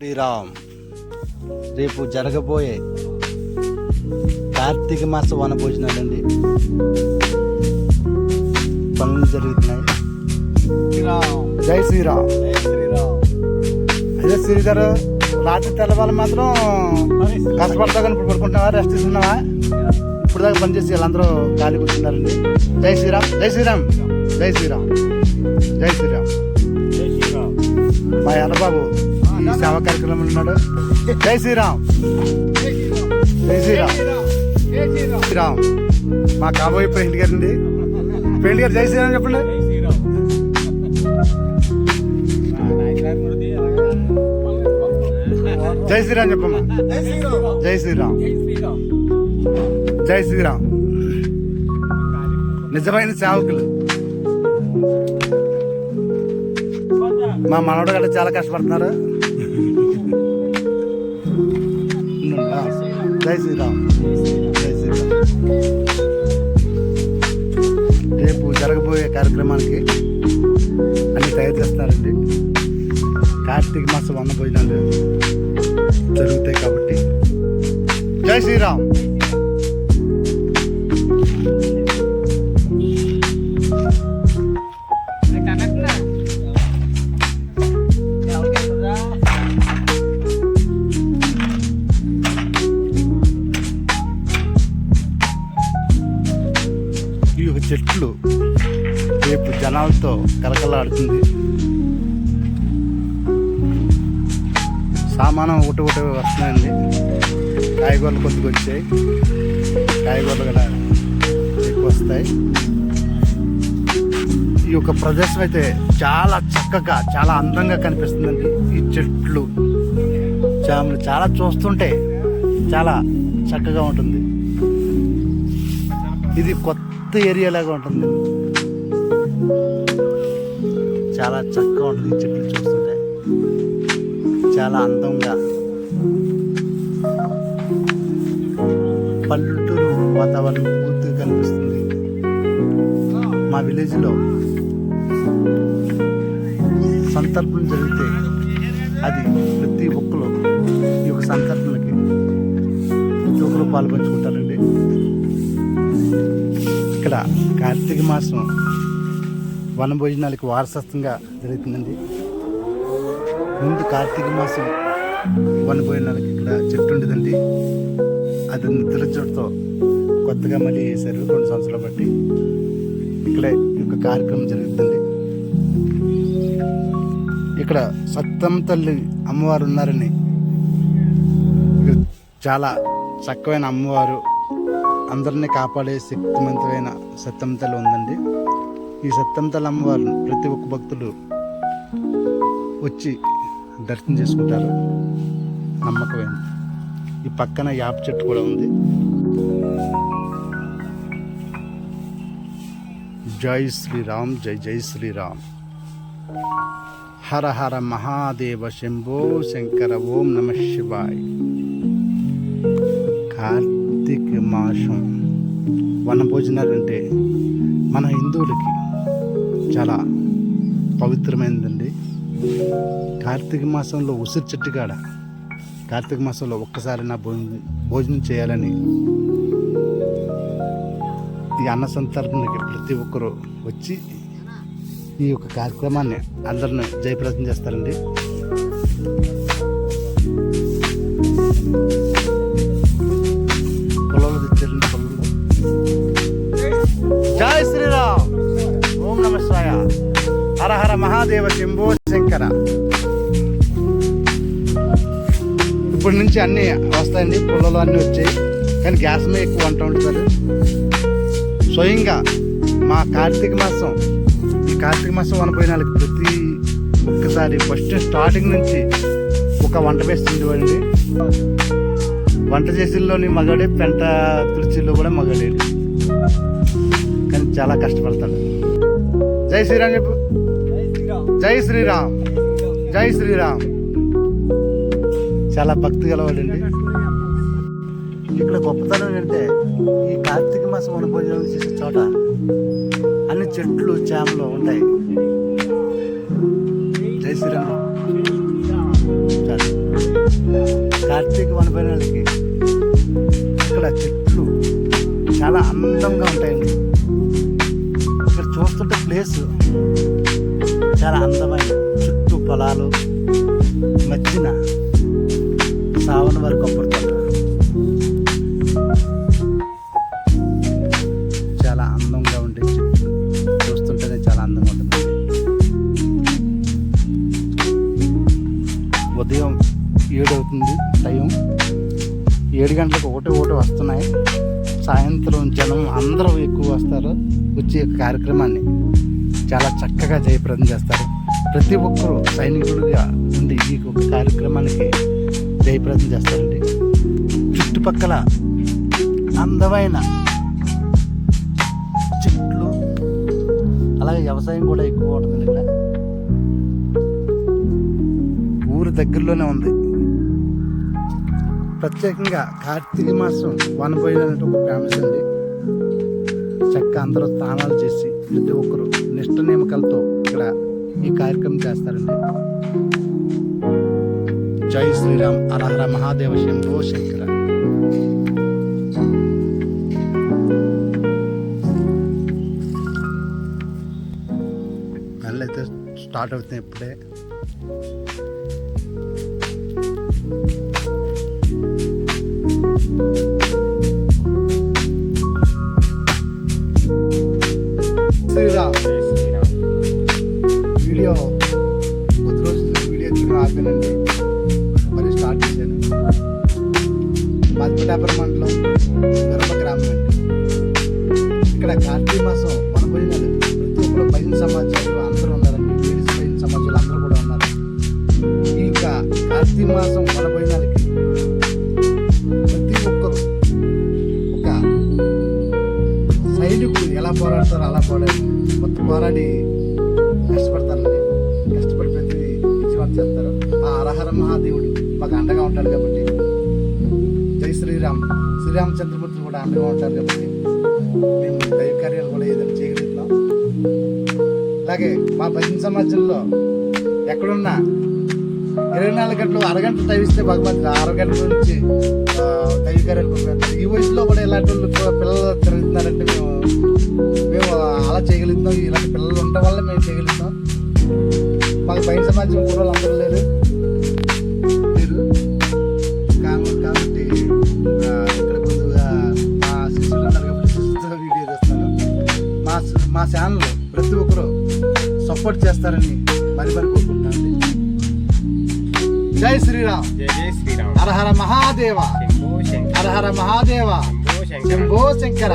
శ్రీరామ్ రేపు జరగబోయే కార్తీక మాస వన భోజనాలండి పనులు జరుగుతున్నాయి. జై శ్రీరామ్. అదే శ్రీ గారు రాత్రి తెల్లవాళ్ళు మాత్రం కష్టపడతా కానీ ఇప్పుడు పడుకుంటున్నావా రెస్ట్ తీసుకున్నావా? ఇప్పుడు దాకా పనిచేసి వీళ్ళందరూ ఖాళీ కూర్చున్నారండి. జై శ్రీరామ్. జై శ్రీరామ్. జై శ్రీరామ్. జై శ్రీరామ్. మా ఎర్రబాబు ఈ సేవా కార్యక్రమంలో ఉన్నాడు. జై శ్రీరామ్. జై శ్రీరామ్. శ్రీరామ్. మా కాబోయే పెయింట్ గారండి పెయింట్ గారు జై శ్రీరామ్ చెప్పండి. జై శ్రీరామ్ చెప్పమ్మా. జై శ్రీరామ్. జై శ్రీరామ్. నిజమైన సేవకులు. మా మనవడు గట్రా చాలా కష్టపడుతున్నారు. జై శ్రీరామ్ జై శ్రీరామ్ రేపు జరగబోయే కార్యక్రమానికి అన్ని తయారు చేస్తారండి. కార్తీక మాసం అన్న భోజనాలు జరుగుతాయి కాబట్టి. జై శ్రీరామ్. చెట్లు రేపు జనాలతో కలకలాడుతుంది. సామానం ఒకటి ఒకటి వస్తున్నాయండి. కాయగూరలు కొద్దిగా వచ్చాయి. కాయగూరలు కూడా ఎక్కువ వస్తాయి. ఈ యొక్క ప్రదేశం అయితే చాలా చక్కగా చాలా అందంగా కనిపిస్తుందండి. ఈ చెట్లు చామలు చాలా చూస్తుంటే చాలా చక్కగా ఉంటుంది. ఇది కొత్త ఏరియా లాగా ఉంటుంది. చాలా చక్కగా ఉంటుంది ఈ చెట్లు చూస్తుంటే. చాలా అందంగా. పల్లెటూరు వాతావరణం పూర్తిగా కనిపిస్తుంది. మా విలేజ్లో సంతర్పణ జరిగితే అది ప్రతి ఒక్కరు ఈ యొక్క సంతర్పణకి ప్రతి ఒక్కరు పాల్పంచుకుంటారండి. ఇక్కడ కార్తీక మాసం వనభోజనాలకు వారసత్వంగా జరుగుతుందండి. ముందు కార్తీక మాసం వనభోజనాలకు ఇక్కడ చెట్టు ఉండదండి. అది నిద్ర చోటుతో కొత్తగా మళ్ళీ వేశారు రెండు సంవత్సరాలు బట్టి. ఇక్కడ ఈ యొక్క కార్యక్రమం జరుగుతుంది ఇక్కడ సత్తం తల్లి అమ్మవారు ఉన్నారని. చాలా చక్కమైన అమ్మవారు. అందరినీ కాపాడే శక్తివంతమైన సత్యం తల్లి ఉందండి. ఈ సత్యం తల్లి అమ్మవారిని ప్రతి ఒక్క భక్తులు వచ్చి దర్శనం చేసుకుంటారు. నమ్మకమైన ఈ పక్కన యాప చెట్టు కూడా ఉంది. జై శ్రీరామ్ జై జై శ్రీరామ్. హర హర మహాదేవ శంభో శంకర ఓం నమ శివాయ్. కార్తీ మాసం వనభోజనాలు అంటే మన హిందువులకి చాలా పవిత్రమైనదండి. కార్తీక మాసంలో ఉసిరి చెట్టు కాడ కార్తీక మాసంలో ఒక్కసారి నా భోజనం భోజనం చేయాలని ఈ అన్న సంతర్పణకి ప్రతి ఒక్కరూ వచ్చి ఈ యొక్క కార్యక్రమాన్ని అందరిని జయప్రదం చేస్తారండి. హర హర మహాదేవ శంభో శంకర. ఇప్పటి నుంచి అన్నీ వస్తాయండి పుల్లలు అన్నీ వచ్చాయి. కానీ గ్యాస్ మీద ఎక్కువ వంట వండుతారు. స్వయంగా మా కార్తీక మాసం ఈ కార్తీక మాసం వనపోయినాళ్ళకి ప్రతి ఒక్కసారి ఫస్ట్ స్టార్టింగ్ నుంచి ఒక వంట వేస్తుండేవాడి వంట చేసేలోని మగాడే పెంట తుడిచిల్లో కూడా మగాడే కానీ చాలా కష్టపడతాడు. జై శ్రీరామ్ చెప్పు. జై శ్రీరామ్. జై శ్రీరామ్. చాలా భక్తి గలవాడండి. ఇక్కడ గొప్పతనం ఏంటంటే ఈ కార్తీక మాసం వనభోజనాలు చేసే చోట అన్ని చెట్లు చేమలు ఉంటాయి. జై శ్రీరామ్. కార్తీక వనభోజనాలకి ఇక్కడ చెట్లు చాలా అందంగా ఉంటాయండి. ఇక్కడ చూస్తుంటే ప్లేస్ చాలా అందమైన చుట్టూ పొలాలు మధ్యన సావన వరకు కొబ్బరి తోట చాలా అందంగా ఉండే చెట్లు. చూస్తుంటేనే చాలా అందంగా ఉంటుంది ఉదయం ఏడు అవుతుంది టైం. ఏడు గంటలకు ఒకటి ఒకటి వస్తున్నాయి. సాయంత్రం జనం అందరూ ఎక్కువ వస్తారు. వచ్చే కార్యక్రమాన్ని. చాలా చక్కగా జయప్రదం చేస్తారు. ప్రతి ఒక్కరూ సైనికుడిగా ఉండి ఈ ఒక కార్యక్రమానికి జయప్రదం చేస్తారండి. చుట్టుపక్కల అందమైన చెట్లు అలాగే వ్యవసాయం కూడా ఎక్కువ ఉంటుంది ఇక్కడ. ఊరు దగ్గరలోనే ఉంది. ప్రత్యేకంగా కార్తీక మాసం వనపోయినట్టు ఒక ఫేమస్ అండి. చక్క అందరూ స్నానాలు చేసి ప్రతి ఒక్కరు నిష్ట నియమకాలతో ఇక్కడ ఈ కార్యక్రమం చేస్తారండి. జై శ్రీరామ్ అరహర మహాదేవ శంభో శంకర. అయితే స్టార్ట్ అవుతుంది ఇప్పుడే. శ్రీరామ్ వీడియో మరి స్టార్ట్ చేశాను. మధ్యపేపర్ మండలం విరమ గ్రామం అండి. ఇక్కడ కార్తీక మాసం మన భోజనాలు ప్రతి ఒక్కరు భజన సమాచారాలు అందరూ ఉన్నారండి. లేడీస్ భజన సమాచారాలు అందరూ కూడా ఉన్నారు. ఈ యొక్క కార్తీక మాసం మన భోజనాలకి ప్రతి ఒక్కరు ఒక సైనికుడు ఎలా పోరాడతారో అలా పోరాడి మొత్తం పోరాడి మహాదేవుడు. మాకు అండగా ఉంటాడు కాబట్టి. జై శ్రీరామ్. శ్రీరామచంద్రమూర్తి కూడా అండగా ఉంటారు కాబట్టి మేము దైవ కార్యాలు కూడా ఏదైనా చేయగలుగుతున్నాం అలాగే మా భజన సమాజంలో ఎక్కడున్నా ఇరవై నాలుగు గంటలు అరగంట టైం ఇస్తే భగవంతుడు ఆరు గంటల నుంచి దైవ కార్యాలు ఈ వయసులో కూడా ఇలాంటి వాళ్ళు పిల్లలు తిరుగుతున్నారంటే మేము మేము అలా చేయగలుగుతాం. ఇలాంటి పిల్లలు ఉండటం వల్ల మేము చేయగలుగుతాం. మాకు బయట సమాజం కూడా అందరూ లేరు మా ఛానల్ ప్రతి ఒక్కరు సపోర్ట్ చేస్తారని మరి మరి కోరుకుంటానండి. జై శ్రీరామ్. జై జై శ్రీరామ్. హర హర మహాదేవ. శంభో శంకర. హర హర మహాదేవ. శంభో శంకర.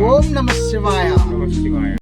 ఓం నమ శివాయ.